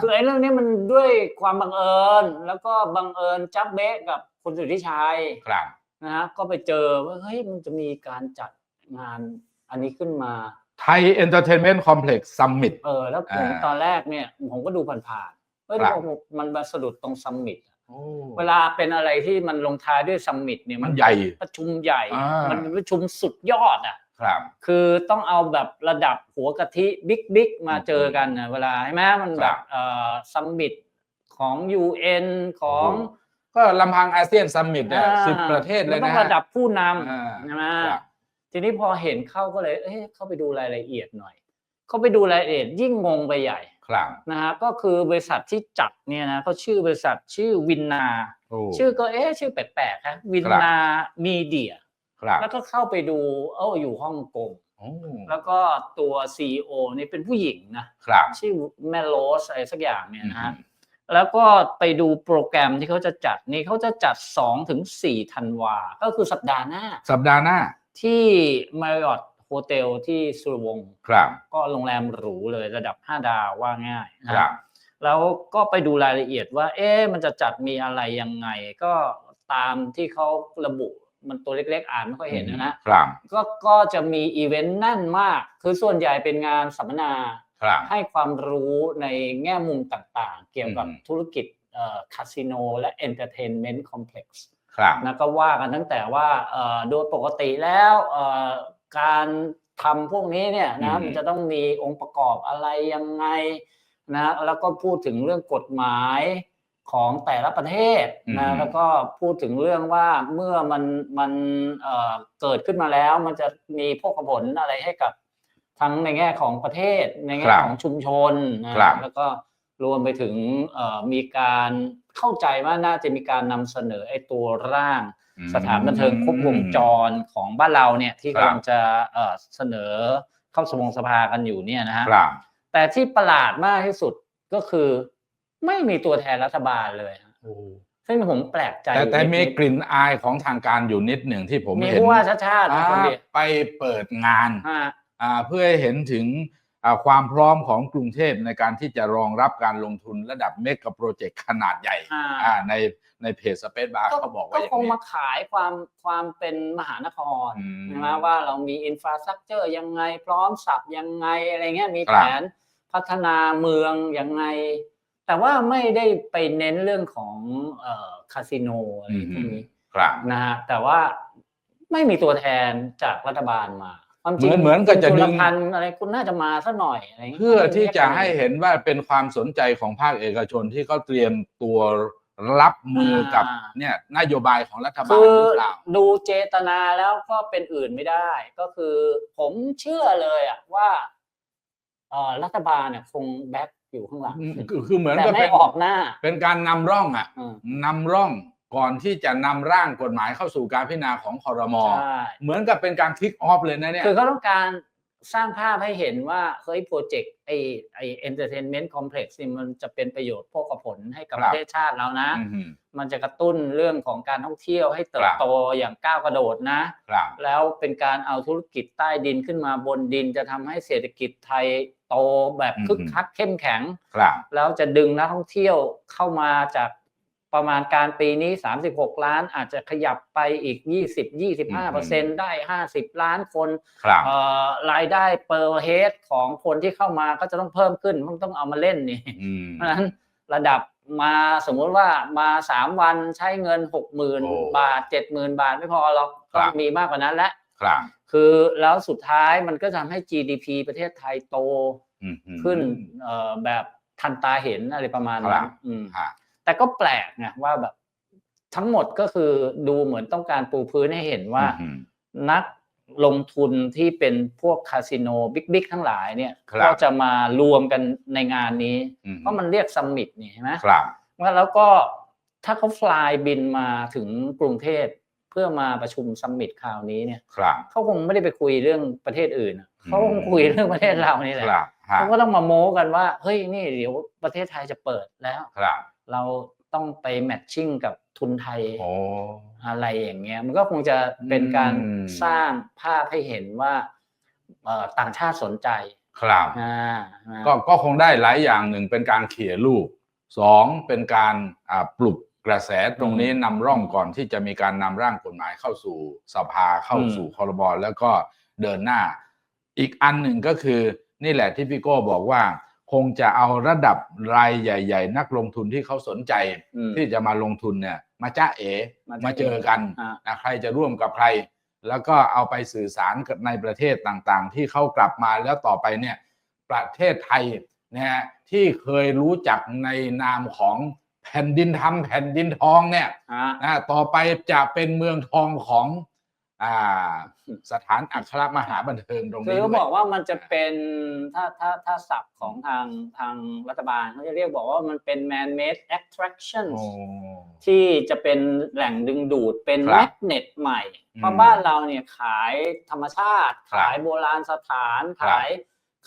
คือไอ้เรื่องนี้มันด้วยความบังเอิญ แล้วก็บังเอิญจับเบะกับคุณสุทธิชัยครับนะฮะก็ไปเจอว่าเฮ้ยมันจะมีการจัดงานอันนี้ขึ้นมาไทยเอนเตอร์เทนเมนต์คอมเพล็กซ์ซัมมิตเออแล้วผมอ่าตอนแรกเนี่ยผมก็ดูผ่านๆเฮ้ยครับผมมันมาสะดุดตรงซัมมิตเวลาเป็นอะไรที่มันลงท้ายด้วยซัมมิตเนี่ยมันใหญ่ประชุมใหญ่อ่ามัมันเป็นประชุมสุดยอดอะ ครับคือต้องเอาแบบระดับหัวกะทิบิ๊กบิ๊กมาเจอกันนะเวลาใช่ไหมมันแบครับบเอ่อซัมมิตของ UN ของก็ลำพังอาเซียนซัมมิตเนี่ยอ่าสิบประเทศเลยมันะต้องฮะระดับผู้นอ่าำใช่ไหมครับทีนี้พอเห็นเข้าก็เลย เอ๊ะเข้าไปดูรายละเอียดหน่อย เข้าไปดูรายละเอียดยิ่งงงไปใหญ่ครับนะฮะก็คือบริษัทที่จัดเนี่ยนะเขาชื่อบริษัทชื่อวินนาโอ้ชื่อก็เอ๊ะชื่อแปลกๆฮะวินนามีเดีย ครับแล้วก็เข้าไปดูเอ้าอยู่ฮ่องกงโอ้แล้วก็ตัว CEO นี่เป็นผู้หญิงนะครับ ชื่อแมโลสอะไรสักอย่างเนี่ยนะฮะอืมแล้วก็ไปดูโปรแกรมที่เขาจะจัดนี่เขาจะจัด2ถึง4ธันวา ก็คือสัปดาห์หน้า สัปดาห์หน้า ที่ Marriott Hotel ที่สุรวงศ์ครับ ก็โรงแรมหรูเลยระดับ 5 ดาวว่าง่ายนะครับแล้วก็ไปดูรายละเอียดว่า เอ๊ะมันจะจัดมีอะไรยังไง ก็ตามที่เขาระบุ มันตัวเล็กๆ อ่านไม่ค่อยเห็นนะนะครับก็ก็จะมีอีเวนต์แน่นมาก คือส่วนใหญ่เป็นงานสัมมนาครับให้ความรู้ในแง่มุมต่างๆ เกี่ยวกับอืมธุรกิจคาสิโนและเอนเตอร์เทนเมนต์คอมเพล็กซ์ครับนะก็ว่ากันตั้งแต่ว่าเอ่อโดยปกติแล้วเอ่อการทำพวกนี้เนี่ยอืนะมมันจะต้องมีองค์ประกอบอะไรยังไงนะแล้วก็พูดถึงเรื่องกฎหมาย ของแต่ละประเทศนะแล้วก็พูดถึงเรื่องว่าเมื่อมันมันเอ่อเกิดขึ้นมาแล้วมันจะมีพวกผลอะไรให้กับทั้งในแง่ของประเทศในแง่ของชุมชนนะแล้วก็รวมไปถึงเอ่อมีการเข้าใจว่าน่าจะมีการนำเสนอไอ้ตัวร่างอืมสถานบันเทิงครบวงจรของบ้านเราเนี่ยที่ครับกำลังจะเอ่อเสนอเข้าสมงสภากันอยู่เนี่ยนะฮะครับแต่ที่ประหลาดมากที่สุดก็คือ ไม่มีตัวแทนรัฐบาลเลยฮะซึ่งผมแปลกใจแต่แต่อยู่มีนิดกลิ่นอายของทางการอยู่นิดหนึ่งที่ผมๆมีเห็นผู้ว่าชาติชาตินะคนเดียวอ่าไปเปิดงานฮะอ่าเพื่อให้เห็นถึงอ่าความพร้อมของกรุงเทพในการที่จะรองรับการลงทุนระดับเมกะโปรเจกต์ขนาดใหญ่อ่าอ่าในในเพจสเปซบาร์ก็เขาบอกว่าก็อย่างคงนี้มาขายความความเป็นมหานครอืมใช่ไหมว่าเรามีอินฟราสตรักเจอร์ยังไงพร้อมสับยังไงอะไรเงี้ยมีครัแผบนพัฒนาเมืองยังไง แต่ว่าไม่ได้ไปเน้นเรื่องของเอ่อคาสิโนอะไรพวกนี้ครับนะฮะแต่ว่าไม่มีตัวแทนจากรัฐบาลมาความจริงเหมือนเหมือนกับจะคุณดึจุงลพันธ์อะไรคุณน่าจะมาสักหน่อยอะไรงี้ยเพื่อที่จะให้เห็นว่าเป็นความสนใจของภาคเอกชนที่เขาเตรียมตัวรับมือกับเนี่ยนโยบายของรัฐบาลคือหรือเปล่าดูเจตนาแล้วก็เป็นอื่นไม่ได้ ก็คือผมเชื่อเลยอะว่าเอ่อรัฐบาลเนี่ยคงแบ็ค อยู่ข้างหลังคือคือเหมือนแต่กับไม่เป็นออกหน้า เป็นการนำร่องอะอืม นำร่องก่อนที่จะนำร่างกฎหมายเข้าสู่การพิจารณาของคอรมอใช่เหมือนกับเป็นการคิกออฟเลยนะเนี่ย คือเขาต้องการสร้างภาพให้เห็นว่าเฮ้ยโปรเจกต์ไอไอเอนเตอร์เทนเมนต์คอมเพล็กซ์นี่มันจะเป็นประโยชน์พวกกับผลให้กับคปรับ ระเทศชาติเรานะ อืม มันจะกระตุ้นเรื่องของการท่องเที่ยวให้เติครับบโตอย่างก้าวกระโดดนะ ครับ แล้วเป็นการเอาธุรกิจใต้ดินขึ้นมาบนดินจะทำให้เศรษฐกิจไทย โตแบบคึกคักเข้มแข็งครับแล้วจะดึงนักท่องเที่ยวเข้ามาจากประมาณการปีนี้ 36 ล้านอาจจะขยับไปอีก 20-25เปอร์เซ็นได้ 50 ล้านคนครับเอ่อรายได้ per head ของคนที่เข้ามาก็จะต้องเพิ่มขึ้นเพราะต้องเอามาเล่นนี่อืมเพราะฉะนั้นระดับมาสมมุติว่ามาสามวันใช้เงินหกหมื่นโอ้บาทเจ็ดหมื่นบาทไม่พอหรอกครัก็บมีมากกว่านั้นแล้ว ครับคือแล้วสุดท้ายมันก็ทำให้ GDP ประเทศไทยโตอืมขึ้นเอ่อแบบทันตาเห็นอะไรประมาณครันั้นบอืมฮะแต่ก็แปลกไงว่าแบบทั้งหมดก็คือดูเหมือนต้องการปูพื้นให้เห็นว่าอืมนักลงทุนที่เป็นพวกคาสิโนบิ๊กๆทั้งหลายเนี่ยครับก็จะมารวมกันในงานนี้อืมเพราะมันเรียกซัมมิตนี่ใช่ไหมครับว่าแล้วก็ถ้าเขาฟลายบินมาถึงกรุงเทพเพื่อมาประชุมซัมมิตคราวนี้เนี่ยครับเขาคงไม่ได้ไปคุยเรื่องประเทศอื่นอะเขาคงคุยเรื่องประเทศเรานี่แหคละรับฮะเขาก็ต้องมาโม้กันว่าเฮ้ยนี่เดี๋ยวประเทศไทยจะเปิดแล้วครับเราต้องไปแมทชิ่งกับทุนไทยโอ้อะไรอย่างเงี้ยมันก็คงจะเป็นการอืมสร้างภาพให้เห็นว่าเอ่อต่างชาติสนใจครับอ่านะก็ก็คงได้หลายอย่างหนึ่งเป็นการเขี่ยลูกสองเป็นการอ่าปลุก กระแสตรงนี้นำร่องก่อนที่จะมีการนำร่างกฎหมายเข้าสู่สภาเข้าสู่คอรมอแล้วก็เดินหน้า อีกอันหนึ่งก็คือนี่แหละที่พี่โก้บอกว่า คงจะเอาระดับรายใหญ่ ๆ นักลงทุนที่เขาสนใจอืมที่จะมาลงทุนเนี่ย มาจ้าเอมาจ้าเอ๋มาเจอกันอ่านะใครจะร่วมกับใคร แล้วก็เอาไปสื่อสารกับในประเทศต่างๆ ที่เขากลับมาแล้วต่อไปเนี่ย ประเทศไทยนะฮะที่เคยรู้จักในนามของ แผ่นดินทำแผ่นดินทองเนี่ยอ่านะต่อไปจะเป็นเมืองทองของอ่าสถานอัครมหาบันเทิงตรงคือนี้เขาด้บวอยกว่ามันจะเป็นถ้าถ้าถ้าศัพท์ของทางทางรัฐบาลเขาจะเรียกบอกว่ามันเป็น man made attractions โอ้ที่จะเป็นแหล่งดึงดูดเป็นครับแมกเนตใหม่ เพราะอืมบ้านเราเนี่ยขายธรรมชาติครับขายโบราณสถานครับขาย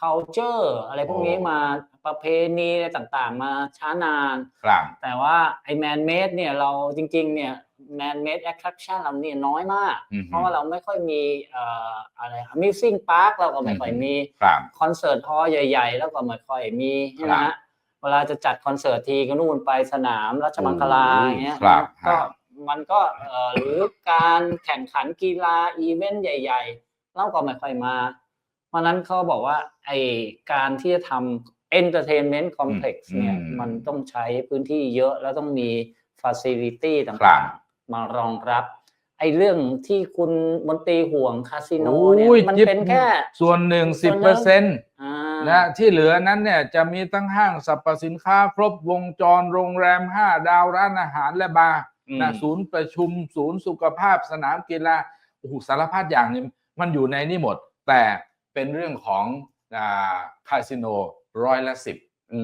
culture อะไรพวกนี้โอ้มาประเพณีอะไรต่างๆ มาช้านาน ครับ แต่ว่าไอ้ man made เนี่ยเราจริงๆ เนี่ย man made attraction เราเนี่ยน้อยมาก อือฮึเพราะว่าเราไม่ค่อยมีเอ่ออะไร amusing park เราก็ไม่ค่อยมีครับ คอนเสิร์ตฮอลล์ใหญ่ ๆ แล้วก็ไม่ค่อยมีใช่ไหมครัฮะบเวลาจะจัดคอนเสิร์ตทีก็นู่นไปสนามราชมังคลาโอ้อย่างเงี้ยครับก็ครับมันก็เอ่อหรือการแข่งขันกีฬาอีเวนต์ใหญ่ ๆ เราก็ไม่ค่อยมาเพ ราะฉะนั้นเขาบอกว่าไอการที่จะทำ entertainment complex เนี่ยอืมมันต้องใช้พื้นที่เยอะแล้วต้องมี facility ต่ครัางบๆมารองรับ ไอเรื่องที่คุณมนตรีห่วงคาสิโนเนี่ยโอ้ยมันจิ๊บเป็นแค่ ส่วนหนึ่งส่สิบวนหนึ่งเปอร์เซ็นต์อ่านะที่เหลือนั้นเนี่ยจะมีตั้งห้างสรรพสินค้าครบวงจรโรงแรมห้าดาวร้านอาหารและบาร์อืมนะศูนย์ประชุม ศูนย์สุขภาพสนามกีฬาโอ้โหสารพัดอย่างนี่มันอยู่ในนี่หมด แต่ เป็นเรื่องของอ่าคาสิโนร้อยละสิบ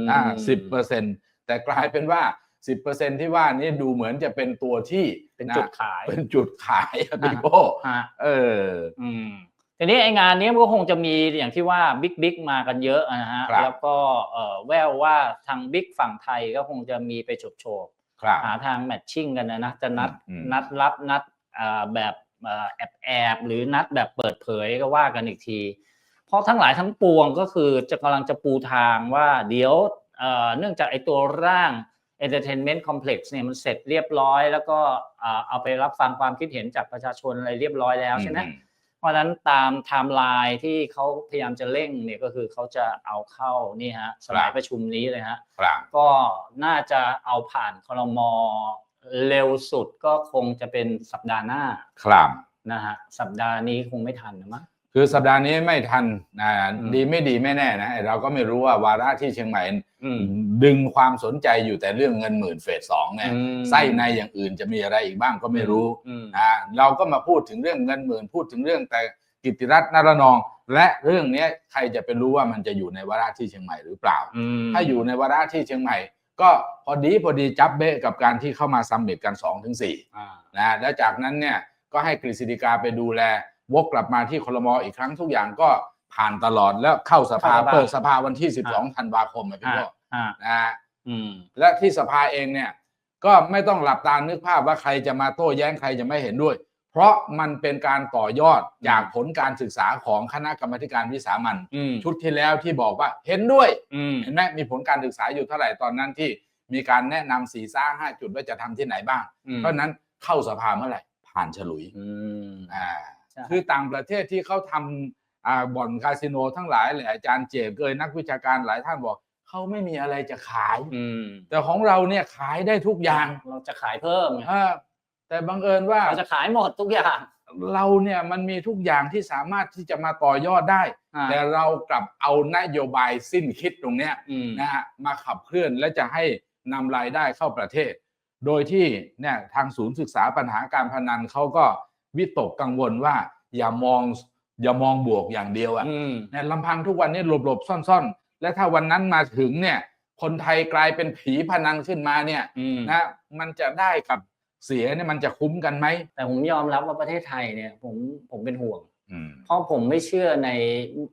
มอ่าสิบเปอร์เซ็นแต่กลายเป็นว่าสิบเปอร์เซ็นที่ว่านี้ดูเหมือนจะเป็นตัวที่เป็นจุดขายเป็นจุดขายอะพี่โก้ฮะเอออืมทีนี้ไองานนี้มันก็คงจะมีอย่างที่ว่าบิ๊กบิ๊กมากันเยอะนะฮะครับแล้วก็เอ่อแววว่าทางบิ๊กฝั่งไทยก็คงจะมีไปโฉบโฉบครับหาทางแมทชิ่งกันนะนะจะนัดอืมนัดรับนัดอ่าแบบแอบแอบๆหรือนัดแบบเปิดเผยก็ว่ากันอีกทีเพ ราะทั้งหลายทั้งปวงก็คือจะกำลังจะปูทางว่าเดี๋ยวเอ่อเนื่องจากไอตัวร่าง entertainment complex เนี่ยมันเสร็จเรียบร้อย แล้วก็อ่าเอาไปรับฟังความคิดเห็นจากประชาชนอะไรเรียบร้อยแล้วใช่ไหมอืเพราะฉะนั้นตามไทม์ไลน์ที่เขาพยายามจะเร่งเนี่ยก็คือเขาจะเอาเข้านี่ฮะสมัยประชุมนี้เลยฮะครับก็น่าจะเอาผ่านคลมเร็วสุดก็คงจะเป็นสัปดาห์หน้าครับนะฮะสัปดาห์นี้คงไม่ทันนะมั้ง คือสัปดาห์นี้ไม่ทันนะอืมดีไม่ดีไม่แน่นะเราก็ไม่รู้ว่าวาระที่เชียงใหม่อืมดึงความสนใจอยู่แต่เรื่องเงินหมื่นเฟสสองเนี่ยอืมไส้ในอย่างอื่นจะมีอะไรอีกบ้างก็ไม่รู้อืมนะเราก็มาพูดถึงเรื่องเงินหมื่นพูดถึงเรื่องแต่กิตติรัตน์นารนอง และเรื่องเนี้ยใครจะไปรู้ว่ามันจะอยู่ในวาระที่เชียงใหม่หรือเปล่าอืมถ้าอยู่ในวาระที่เชียงใหม่ ก็พอดีพอดีจับเบะกับการที่เข้ามาซัมมิตกัน2อถึงสี่อ่านะแล้วจากนั้นเนี่ยก็ให้กฤษฎีกาไปดูแล วกกลับมาที่คลมอีกครั้งทุกอย่างก็ผ่านตลอดแล้วเข้าสภาเข้าสภา เปิดสภาวันที่อ่า12 ธันวาคมอะพี่อ่าโก้อ่านะฮะอืม และที่สภาเองเนี่ย ก็ไม่ต้องหลับตานึกภาพว่าใครจะมาโต้แย้งใครจะไม่เห็นด้วย เพราะมันเป็นการต่อยอดจากผลการศึกษาของคณะกรรมาธิการวิสามันอืมชุดที่แล้วที่บอกว่าเห็นด้วย อืม เห็นไหมมีผลการศึกษาอยู่เท่าไหร่ตอนนั้นที่มีการแนะนำสี่ซ่าห้าจุดว่าจะทำที่ไหนบ้าง อืมเพราะฉะนั้นเข้าสภาเมื่อไหร่ผ่านฉลุยอืม อ่า ใช่ คือต่างประเทศที่เขาทำอ่าบ่อนคาสิโนทั้งหลายแหละอาจารย์เจมส์เกยนักวิชาการหลายท่านบอกเขาไม่มีอะไรจะขาย อืมแต่ของเราเนี่ยขายได้ทุกอย่างเราจะขายเพิ่มไงเออแต่บังเอิญว่าเราจะขายหมดทุกอย่างเราเนี่ยมันมีทุกอย่างที่สามารถที่จะมาต่อยอดได้ อ่าแต่เรากลับเอานโยบายสิ้นคิดตรงเนี้ย อืม นะฮะมาขับเคลื่อนและจะให้นำรายได้เข้าประเทศ โดยที่เนี่ยทางศูนย์ศึกษาปัญหาการพนันเขาก็ วิตกกังวลว่าอย่ามองอย่ามองบวกอย่างเดียวอะอืมเนี่ยลำพังทุกวันนี้หลบๆซ่อนๆ และถ้าวันนั้นมาถึงเนี่ย คนไทยกลายเป็นผีพนันขึ้นมาเนี่ยอืมนะมันจะได้กับเสียเนี่ยมันจะคุ้มกันไหม แต่ผมยอมรับว่าประเทศไทยเนี่ยผมผมเป็นห่วงอืมเพราะผมไม่เชื่อใน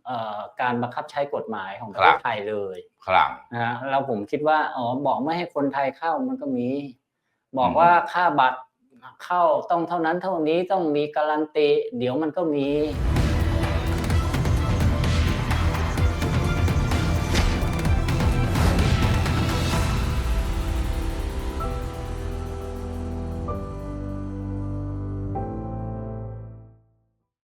เอ่อการบังคับใช้กฎหมายของประครัเทบศไทยเลยครับนะฮะแล้วผมคิดว่าอ๋อบอกไม่ให้คนไทยเข้ามันก็มี บอกอืมว่าค่าบัตร เข้าต้องเท่านั้นเท่านี้ต้องมีการันตี เดี๋ยวมันก็มี